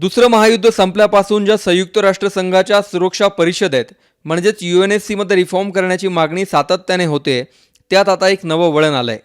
दुसरं महायुद्ध संपल्यापासून ज्या संयुक्त राष्ट्रसंघाच्या सुरक्षा परिषदेत म्हणजेच यू एन एस सीमध्ये रिफॉर्म करण्याची मागणी सातत्याने होते त्यात आता एक नवं वळण आलं आहे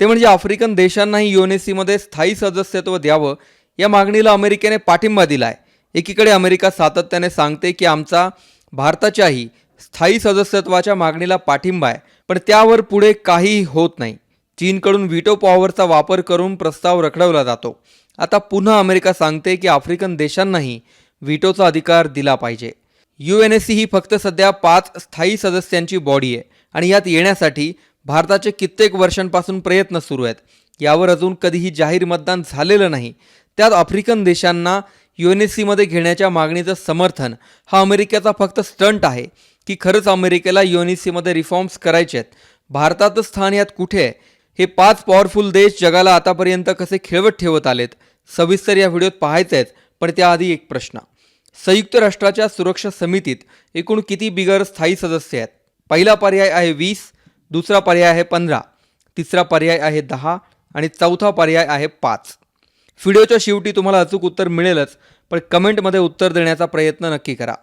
ते म्हणजे आफ्रिकन देशांनाही यू एन एस सीमध्ये स्थायी सदस्यत्व द्यावं या मागणीला अमेरिकेने पाठिंबा दिलाय. एकीकडे अमेरिका सातत्याने सांगते की आमचा भारताच्याही स्थायी सदस्यत्वाच्या मागणीला पाठिंबा आहे पण त्यावर पुढे काहीही होत नाही. चीनकडून व्हिटो पॉवरचा वापर करून प्रस्ताव रखडवला जातो. आता पुन्हा अमेरिका सांगते की आफ्रिकन देशांनाही व्हिटोचा अधिकार दिला पाहिजे. यू एन एस सी ही फक्त सध्या पाच स्थायी सदस्यांची बॉडी आहे आणि यात येण्यासाठी भारताचे कित्येक वर्षांपासून प्रयत्न सुरू आहेत. यावर अजून कधीही जाहीर मतदान झालेलं नाही. त्यात आफ्रिकन देशांना यू एन एस सीमध्ये घेण्याच्या मागणीचं समर्थन हा अमेरिकेचा फक्त स्टंट आहे की खरंच अमेरिकेला यू एन एस सीमध्ये रिफॉर्म्स करायचे आहेत. भारताचं स्थान यात कुठे आहे? हे पाच पॉवरफुल देश जगाला आतापर्यंत कसे खेळवत ठेवत आलेत? सविस्तर या व्हिडिओत पाहायचे आहेत पण त्याआधी एक प्रश्न. संयुक्त राष्ट्राच्या सुरक्षा समितीत एकूण किती बिगर स्थायी सदस्य आहेत? पहिला पर्याय आहे वीस दुसरा पर्याय आहे पंधरा तिसरा पर्याय आहे दहा आणि चौथा पर्याय आहे पाच. व्हिडिओच्या शेवटी तुम्हाला अचूक उत्तर मिळेलच पण कमेंटमध्ये उत्तर देण्याचा प्रयत्न नक्की करा.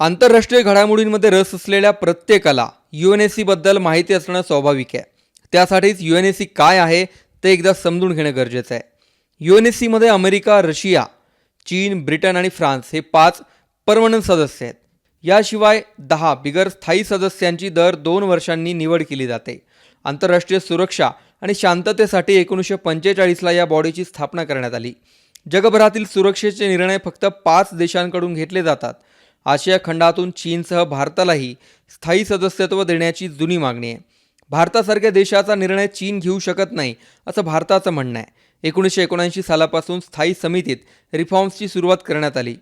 आंतरराष्ट्रीय घडामोडींमध्ये रस असलेल्या प्रत्येकाला यू एन एस सीबद्दल माहिती असणं स्वाभाविक आहे. त्यासाठीच यू एन एस सी काय आहे ते एकदा समजून घेणं गरजेचं आहे. यू एन एस सीमध्ये अमेरिका रशिया चीन ब्रिटन आणि फ्रान्स हे पाच परमनंट सदस्य आहेत. याशिवाय दहा बिगर स्थायी सदस्यांची दर दोन वर्षांनी निवड केली जाते. आंतरराष्ट्रीय सुरक्षा आणि शांततेसाठी एकोणीसशे पंचेचाळीसला या बॉडीची स्थापना करण्यात आली. जगभरातील सुरक्षेचे निर्णय फक्त पाच देशांकडून घेतले जातात. आशिया खंडातून चीनसह भारतालाही स्थायी सदस्यत्व देण्याची जुनी मागणी आहे. भारतासारख्या देशाचा निर्णय चीन घेऊ शकत नाही असं भारताचं म्हणणं आहे. एकोणीसशे एकोणऐंशी सालापासून स्थायी समितीत रिफॉर्म्सची सुरुवात करण्यात आली.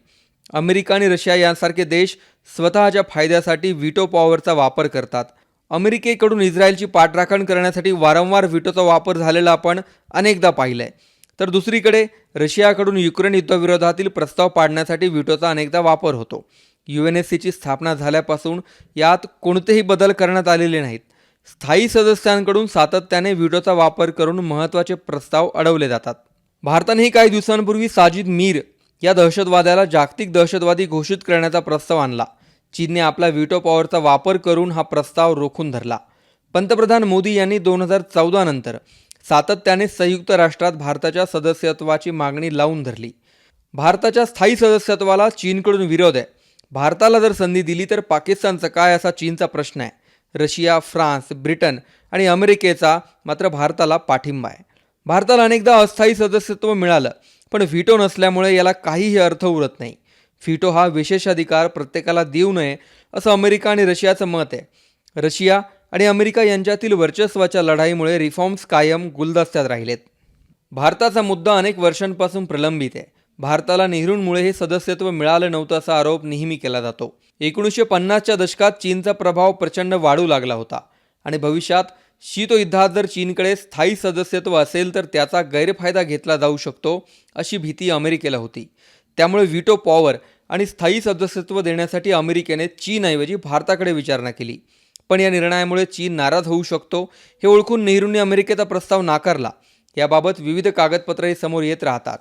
अमेरिका आणि रशिया यांसारखे देश स्वतःच्या फायद्यासाठी व्हिटो पॉवरचा वापर करतात. अमेरिकेकडून इस्रायलची पाठराखण करण्यासाठी वारंवार व्हिटोचा वापर झालेला आपण अनेकदा पाहिलंय. तर दुसरीकडे रशियाकडून युक्रेन युद्धाविरोधातील प्रस्ताव पाडण्यासाठी व्हिटोचा अनेकदा वापर होतो. यू एन एस सीची स्थापना झाल्यापासून यात कोणतेही बदल करण्यात आलेले नाहीत. स्थायी सदस्यांकडून सातत्याने व्हिडिओचा वापर करून महत्त्वाचे प्रस्ताव अडवले जातात. भारतानेही काही दिवसांपूर्वी साजिद मीर या दहशतवाद्याला जागतिक दहशतवादी घोषित करण्याचा प्रस्ताव आणला. चीनने आपला व्हिटो पॉवरचा वापर करून हा प्रस्ताव रोखून धरला. पंतप्रधान मोदी यांनी दोन हजार चौदा नंतर सातत्याने संयुक्त राष्ट्रात भारताच्या सदस्यत्वाची मागणी लावून धरली. भारताच्या स्थायी सदस्यत्वाला चीनकडून विरोध आहे. भारताला जर संधी दिली तर पाकिस्तानचं काय असा चीनचा प्रश्न आहे? रशिया फ्रान्स ब्रिटन आणि अमेरिकेचा मात्र भारताला पाठिंबा आहे. भारताला अनेकदा अस्थायी सदस्यत्व मिळालं पण व्हिटो नसल्यामुळे याला काहीही अर्थ उरत नाही. व्हिटो हा विशेषाधिकार प्रत्येकाला देऊ नये असं अमेरिका आणि रशियाचं मत आहे. रशिया आणि अमेरिका यांच्यातील वर्चस्वाच्या लढाईमुळे रिफॉर्म्स कायम गुलदस्त्यात राहिलेत. भारताचा मुद्दा अनेक वर्षांपासून प्रलंबित आहे. भारताला नेहरूंमुळे हे सदस्यत्व मिळालं नव्हतं असा आरोप नेहमी केला जातो. एकोणीसशे पन्नासच्या दशकात चीनचा प्रभाव प्रचंड वाढू लागला होता आणि भविष्यात शीतयुद्धात जर चीनकडे स्थायी सदस्यत्व असेल तर त्याचा गैरफायदा घेतला जाऊ शकतो अशी भीती अमेरिकेला होती. त्यामुळे व्हिटो पॉवर आणि स्थायी सदस्यत्व देण्यासाठी अमेरिकेने चीनऐवजी भारताकडे विचारणा केली. पण या निर्णयामुळे चीन नाराज होऊ शकतो हे ओळखून नेहरूंनी अमेरिकेचा प्रस्ताव नाकारला. याबाबत विविध कागदपत्रही समोर येत राहतात.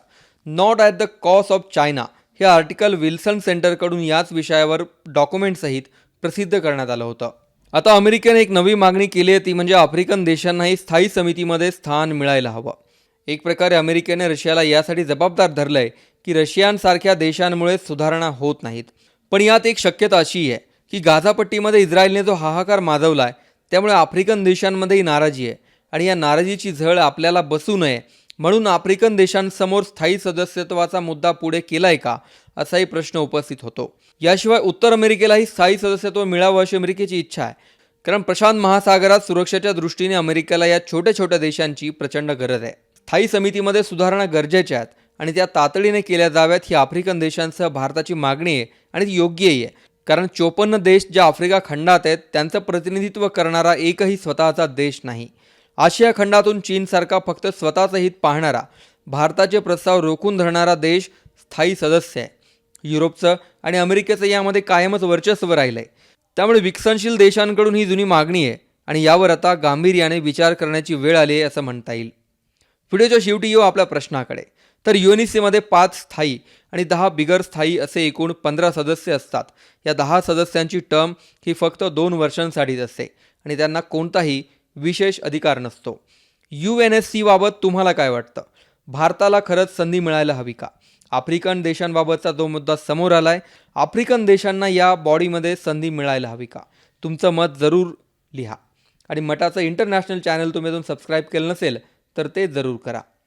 Not at the cost of China हे आर्टिकल विल्सन सेंटरकडून याच विषयावर डॉक्युमेंटसहित प्रसिद्ध करण्यात आलं होतं. आता अमेरिकेने एक नवी मागणी केली आहे ती म्हणजे आफ्रिकन देशांनाही स्थायी समितीमध्ये स्थान मिळायला हवं. एक प्रकारे अमेरिकेने रशियाला यासाठी जबाबदार धरलं आहे की रशियांसारख्या देशांमुळे सुधारणा होत नाहीत. पण यात एक शक्यता अशी आहे की गाझापट्टीमध्ये इस्रायलने जो हाहाकार माजवला आहे त्यामुळे आफ्रिकन देशांमध्येही नाराजी आहे. आणि या नाराजीची झळ आपल्याला बसू नये म्हणून आफ्रिकन देशांसमोर स्थायी सदस्यत्वाचा मुद्दा पुढे केलाय का असाही प्रश्न उपस्थित होतो. याशिवाय उत्तर अमेरिकेलाही स्थायी सदस्यत्व मिळावं अशी अमेरिकेची इच्छा आहे. कारण प्रशांत महासागरात सुरक्षेच्या दृष्टीने अमेरिकेला या छोट्या छोट्या देशांची प्रचंड गरज आहे. स्थायी समितीमध्ये सुधारणा गरजेच्या आहेत आणि त्या तातडीने केल्या जाव्यात ही आफ्रिकन देशांसह भारताची मागणी आहे आणि ती योग्यही आहे. कारण चोपन्न देश ज्या आफ्रिका खंडात आहेत त्यांचं प्रतिनिधित्व करणारा एकही स्वतःचा देश नाही. आशिया खंडातून चीनसारखा फक्त स्वतःचं हित पाहणारा भारताचे प्रस्ताव रोखून धरणारा देश स्थायी सदस्य आहे. युरोपचं आणि अमेरिकेचं यामध्ये कायमच वर्चस्व राहिलं आहे त्यामुळे विकसनशील देशांकडून ही जुनी मागणी आहे आणि यावर आता गांभीर्याने विचार करण्याची वेळ आली आहे असं म्हणता येईल. व्हिडिओच्या शेवटी येऊ आपल्या प्रश्नाकडे. तर युएनसीमध्ये सीमध्ये पाच स्थायी आणि दहा बिगर स्थायी असे एकूण पंधरा सदस्य असतात. या दहा सदस्यांची टर्म ही फक्त दोन वर्षांसाठीच असते आणि त्यांना कोणताही विशेष अधिकार नसतो. यू एन एस सीबाबत तुम्हाला काय वाटतं? भारताला खरंच संधी मिळायला हवी का? आफ्रिकन देशांबाबतचा जो मुद्दा समोर आलाय. आफ्रिकन देशांना या बॉडीमध्ये संधी मिळायला हवी का? तुमचं मत जरूर लिहा. आणि मटाचं इंटरनॅशनल चॅनल तुम्ही अजून सबस्क्राईब केलं नसेल तर ते जरूर करा.